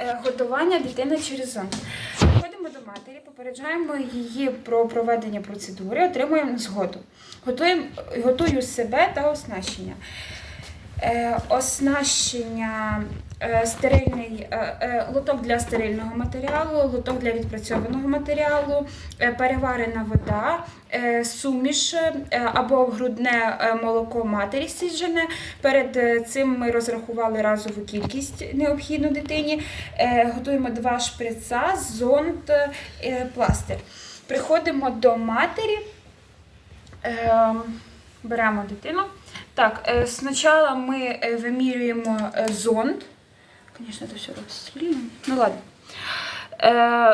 Е, Годування дитини через зон. Ходимо до матері, попереджаємо її про проведення процедури, отримуємо згоду. Готуємо, готую себе та оснащення. Е, оснащення е, стерильний е, лоток для стерильного матеріалу, лоток для відпрацьованого матеріалу, переварена вода, суміш або грудне молоко матері сіджене. Перед цим ми розрахували разову кількість необхідну дитині. Готуємо два шприца, зонд, е, пластир. Приходимо до матері. Е, Беремо дитину. Так, е, спочатку ми е, вимірюємо е, зонд. Звісно, це все розстріляно. Ну ладно.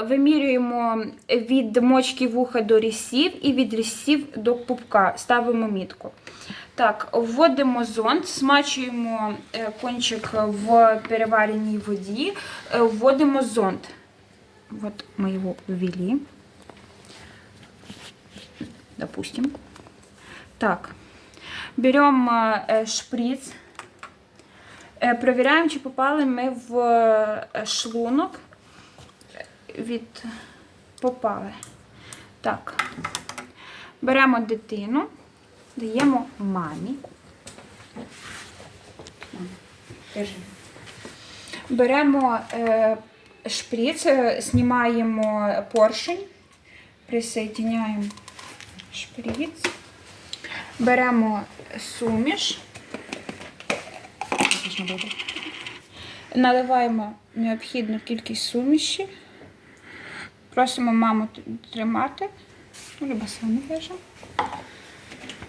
Вимірюємо від мочки вуха до рісів і від рісів до пупка. Ставимо мітку. Так, вводимо зонд, смачуємо кончик в перевареній воді, вводимо зонд. Вот мы его ввели. Допустим. Так. Берем э, шприц. Э, проверяем, чи попали ми в е, шлунок. Від попали. Так. Беремо дитину, даємо мамі. Беремо е, шприц, е, знімаємо поршень, присоединяємо шприц, беремо суміш, наливаємо необхідну кількість суміші, просимо маму тримати, або самі держимо.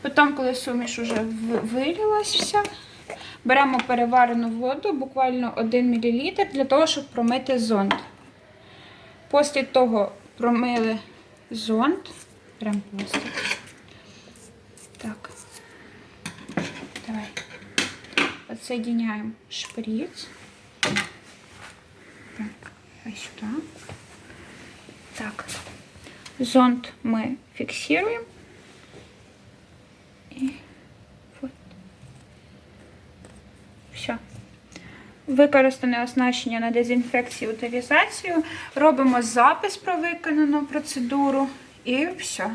Потім, коли суміш вже в- вилилась вся, беремо переварену воду, буквально 1 мл, для того, щоб промити зонд. Після того промили зонд. Беремо пластик. Так. Давай. Отсоединяем шприц. Так, а сюда. Так. Зонд мы фиксируем. И вот. Все. Використане оснащення на дезінфекцію утилізацію. Робимо запис про виконану процедуру і все.